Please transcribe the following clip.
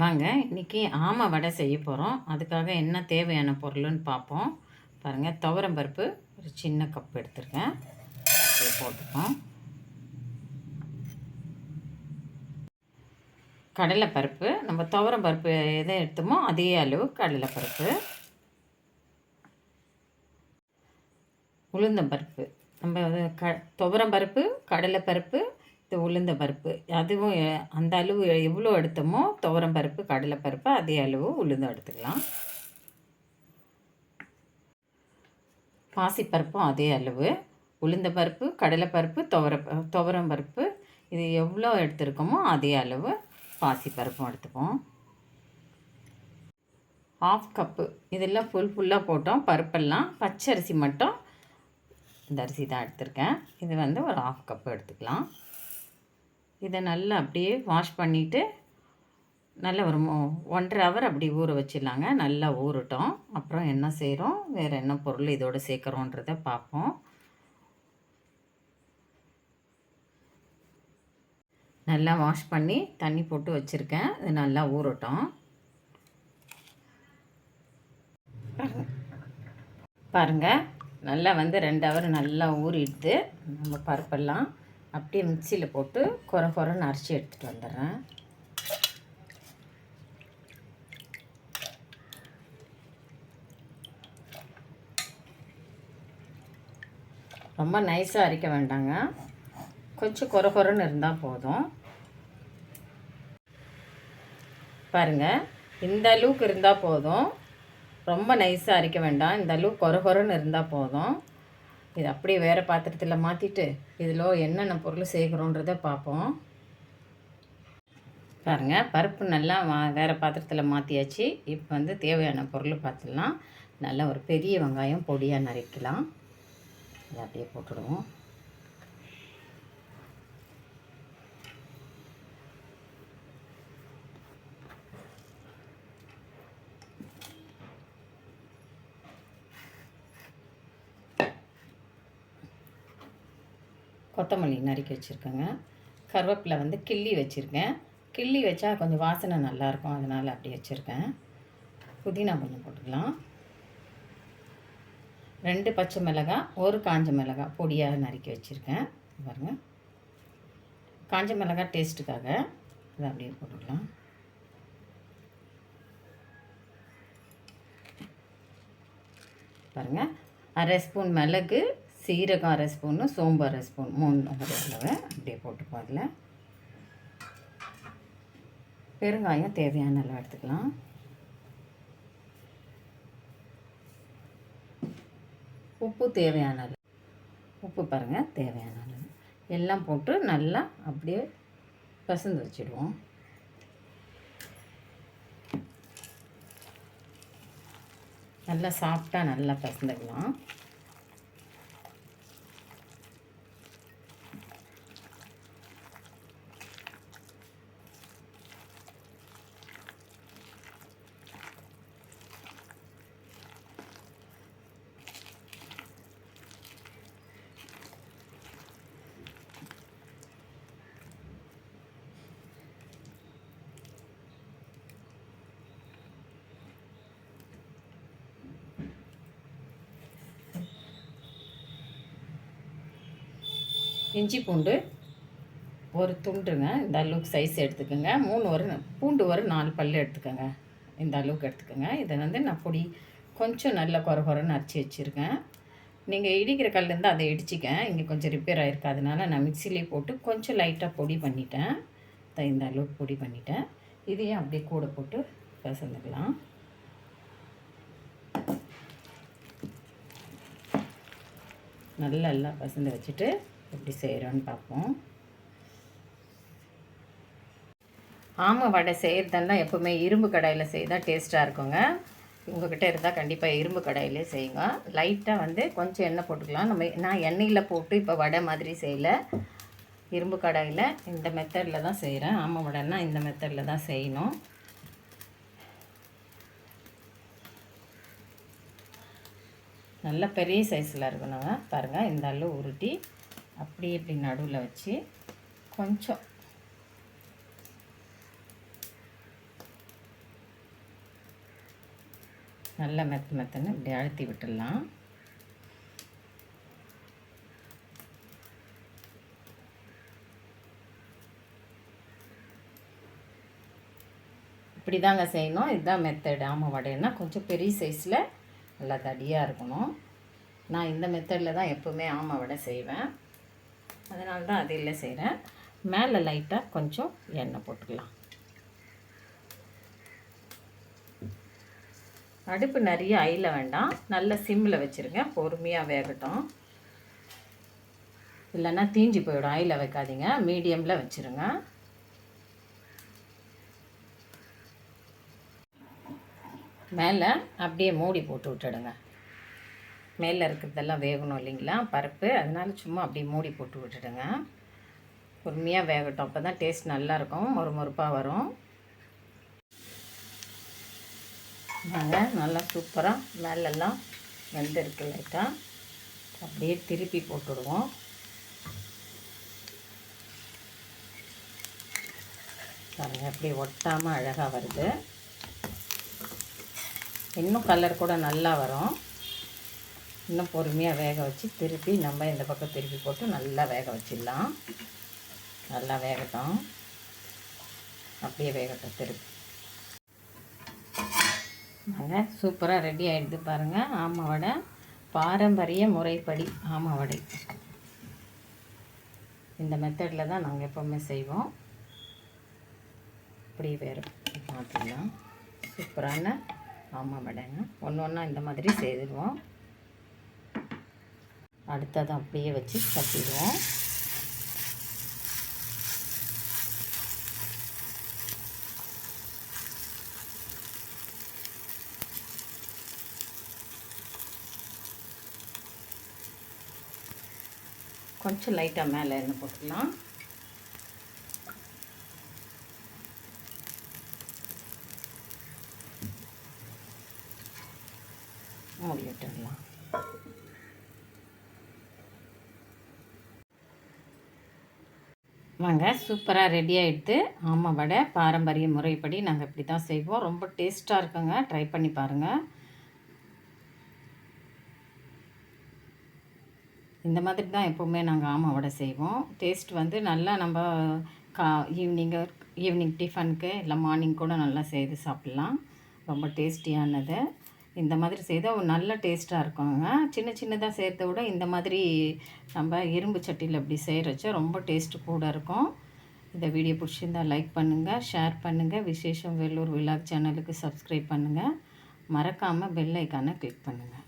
வாங்க இன்றைக்கி ஆமை வடை செய்ய போகிறோம் அதுக்காக என்ன தேவையான பொருள்னு பார்ப்போம். பாருங்கள் துவரம் பருப்பு ஒரு சின்ன கப் எடுத்துருக்கேன். போட்டுப்போம். கடலைப்பருப்பு நம்ம துவரம் பருப்பு எதை எடுத்தோமோ அதே அளவு கடலைப்பருப்பு. உளுந்தம்பருப்பு நம்ம அது க துவரம் பருப்பு கடலைப்பருப்பு உளுந்த பருப்பு. அதுவும் அந்த அளவு எவ்வளோ எடுத்தோமோ துவரம் பருப்பு கடலைப்பருப்பு அதே அளவு உளுந்தும் எடுத்துக்கலாம். பாசிப்பருப்பும் அதே அளவு. உளுந்த பருப்பு கடலைப்பருப்பு துவர துவரம் பருப்பு இது எவ்வளோ எடுத்துருக்கோமோ அதே அளவு பாசிப்பருப்பும் எடுத்துப்போம். ஆஃப் கப்பு இதெல்லாம் ஃபுல் ஃபுல்லாக போட்டோம். பருப்பெல்லாம் பச்சை அரிசி மட்டும். இந்த அரிசி தான் எடுத்திருக்கேன். இது வந்து ஒரு ஆஃப் கப்பு எடுத்துக்கலாம். இதை நல்லா அப்படியே வாஷ் பண்ணிவிட்டு நல்ல ஒரு ஒன்றரை ஹவர் அப்படி ஊற வச்சிடலாங்க. நல்லா ஊறட்டும். அப்புறம் என்ன செய்கிறோம் வேறு என்ன பொருள் இதோட சேர்க்குறோன்றதை பார்ப்போம். நல்லா வாஷ் பண்ணி தண்ணி போட்டு வச்சுருக்கேன். இது நல்லா ஊறட்டும். பாருங்கள் நல்லா வந்து ரெண்டு ஹவர் நல்லா ஊறிடுது. நம்ம பருப்பெல்லாம். அப்படியே மிக்சியில் போட்டு குறை குறைன்னு அரைச்சி எடுத்துகிட்டு வந்துடுறேன். ரொம்ப நைஸாக அரைக்க வேண்டாங்க. கொஞ்சம் குறை குறைன்னு இருந்தால் போதும். பாருங்கள் இந்த அளவுக்கு இருந்தால் போதும். ரொம்ப நைஸாக அரைக்க வேண்டாம். இந்த அளவுக்கு குறை குறைன்னு இருந்தால் போதும். இது அப்படியே வேறு பாத்திரத்தில் மாற்றிட்டு இதில் என்னென்ன பொருள் சேர்க்குறோன்றதை பார்ப்போம் பாருங்கள் பருப்பு நல்லா வா- வேறு பாத்திரத்தில் மாற்றியாச்சு இப்போ வந்து தேவையான பொருள் பார்த்துடலாம் நல்லா ஒரு பெரிய வெங்காயம் பொடியாக நறுக்கலாம் அதை அப்படியே போட்டுடுவோம். கொத்தமல்லி நறுக்கி வச்சுருக்கேங்க. கருவேப்பிலை வந்து கிள்ளி வச்சுருக்கேன். கிள்ளி வச்சா கொஞ்சம் வாசனை நல்லாயிருக்கும். அதனால் அப்படி வச்சுருக்கேன். புதினா கொஞ்சம் போட்டுக்கலாம். ரெண்டு பச்சை மிளகாய் ஒரு காஞ்ச மிளகாய் பொடியாக நறுக்கி வச்சுருக்கேன். பாருங்கள் காஞ்ச மிளகாய் டேஸ்ட்டுக்காக அதை அப்படியே போட்டுக்கலாம். பாருங்கள் அரை ஸ்பூன் மிளகு சீரகம் அரை ஸ்பூனு சோம்பு அரை ஸ்பூன் மூணு ஒரு அளவு அப்படியே போட்டுப்போம் அதில் பெருங்காயம் தேவையான அளவு எடுத்துக்கலாம். உப்பு தேவையான அளவு. உப்பு பாருங்கள் தேவையான அளவு. எல்லாம் போட்டு நல்லா அப்படியே பசந்து வச்சிடுவோம். நல்லா சாஃப்டாக நல்லா பசந்துக்கலாம் இஞ்சி பூண்டு ஒரு துண்டுங்க. இந்த அளவுக்கு சைஸ் எடுத்துக்கோங்க. மூணு ஒரு பூண்டு ஒரு நாலு பல் எடுத்துக்கோங்க. இந்த அளவுக்கு எடுத்துக்கோங்க. இதை வந்து நான் பொடி கொஞ்சம் நல்ல குறை குறைன்னு அரைச்சி வச்சுருக்கேன். நீங்கள் இடிக்கிற கல்லேருந்து அதை இடிச்சிக்க. இங்கே கொஞ்சம் ரிப்பேர் ஆகிருக்கு அதனால நான் மிக்சிலே போட்டு கொஞ்சம் லைட்டாக பொடி பண்ணிட்டேன். இந்த அளவுக்கு பொடி பண்ணிட்டேன். இதையும் அப்படியே கூட போட்டு பசந்துக்கலாம் நல்லா எல்லாம் பசந்து வச்சுட்டு எப்படி செய்கிறோன்னு பார்ப்போம். ஆமை வடை செய்கிறதெல்லாம் எப்போவுமே இரும்பு கடாயில் செய்தால் டேஸ்ட்டாக இருக்குங்க. உங்கள்கிட்ட இருந்தால் கண்டிப்பாக இரும்பு கடாயிலே செய்யுங்க. லைட்டாக வந்து கொஞ்சம் எண்ணெய் போட்டுக்கலாம். நம்ம நான் எண்ணெயில் போட்டு இப்போ வடை மாதிரி செய்யல. இரும்பு கடாயில் இந்த மெத்தடில் தான் செய்கிறேன் ஆமை வடைன்னா இந்த மெத்தடில் தான் செய்யணும். நல்ல பெரிய சைஸில் இருக்கணுங்க. பாருங்கள் இந்த அளவு உருட்டி அப்படியே இப்படி நடுவில் வச்சு கொஞ்சம் நல்லா மெத்த மெத்தன்னு இப்படி அழுத்தி விட்டுடலாம். இப்படி தாங்க செய்யணும். இதுதான் மெத்தடு ஆமாம் வடைன்னா கொஞ்சம் பெரிய சைஸில் நல்லா தடியாக இருக்கணும். நான் இந்த மெத்தடில் தான் எப்போவுமே ஆமை வடை செய்வேன். அதனால தான் அதில் செய்கிறேன். மேலே லைட்டாக கொஞ்சம் எண்ணெய் போட்டுக்கலாம். அடுப்பு நிறைய ஐயில் வேண்டாம். நல்ல சிம்மில் வச்சுருங்க. பொறுமையாக வேகட்டும். இல்லைன்னா தீஞ்சி போயிடும். ஐயில் வைக்காதீங்க. மீடியமில் வச்சுருங்க. மேலே அப்படியே மூடி போட்டு விட்டுடுங்க. மேலே இருக்கிறதெல்லாம் வேகணும் இல்லைங்களா? பருப்பு. அதனால சும்மா அப்படியே மூடி போட்டு விட்டுடுங்க. பொறுமையாக வேகட்டும். அப்போ தான் டேஸ்ட் நல்லாயிருக்கும். ஒரு மொறுப்பாக வரும். நாங்கள் நல்லா சூப்பராக மேலெல்லாம் வெந்திருக்கு லைட்டாக அப்படியே திருப்பி போட்டுடுவோம். பாருங்கள் அப்படியே ஒட்டாமல் அழகாக வருது. இன்னும் கலர் கூட நல்லா வரும். இன்னும் பொறுமையாக வேக வச்சு திருப்பி நம்ம இந்த பக்கம் திருப்பி போட்டு நல்லா வேக வச்சிடலாம். நல்லா வேகட்டும். அப்படியே வேகட்டும் திருப்பி. நாங்கள் சூப்பராக ரெடி ஆகிடுது பாருங்கள் ஆமாம் வடை. பாரம்பரிய முறைப்படி ஆமாம் வடை. இந்த மெத்தடில் தான் நாங்கள் எப்போவுமே செய்வோம். அப்படியே வேறு மாற்றிடலாம் சூப்பரான ஆமாம் வடைங்க. ஒன்று ஒன்றா இந்த மாதிரி செய்துடுவோம் அடுத்தது அப்படியே வச்சு கட்டிடுவோம் கொஞ்சம் லைட்டாக மேலே எண்ணெய் போட்டுக்கலாம். மூடி விட்டுடலாம். வாங்க சூப்பராக ரெடி ஆகிடுது ஆமாம் வடை பாரம்பரிய முறைப்படி நாங்கள் இப்படி தான் செய்வோம். ரொம்ப டேஸ்ட்டாக இருக்குங்க. ட்ரை பண்ணி பாருங்கள் இந்த மாதிரி தான் எப்போவுமே நாங்கள் ஆமை வடை செய்வோம். டேஸ்ட் வந்து நல்லா நம்ம கா ஈவினிங்கு ஈவினிங் டிஃபனுக்கு இல்லை மார்னிங் கூட நல்லா செய்து சாப்பிட்லாம். ரொம்ப டேஸ்டியானது இந்த மாதிரி செய்தால் நல்ல டேஸ்ட்டாக இருக்குங்க. சின்ன சின்னதாக சேர்த்த விட இந்த மாதிரி நம்ம இரும்பு சட்டியில் அப்படி செய்கிறச்ச ரொம்ப டேஸ்ட்டு கூட இருக்கும். இந்த வீடியோ பிடிச்சிருந்தால் லைக் பண்ணுங்கள் ஷேர் பண்ணுங்கள் விசேஷம் வெள்ளூர் விழா சேனலுக்கு சப்ஸ்கிரைப் பண்ணுங்கள் மறக்காமல் பெல் ஐக்கானை கிளிக் பண்ணுங்கள்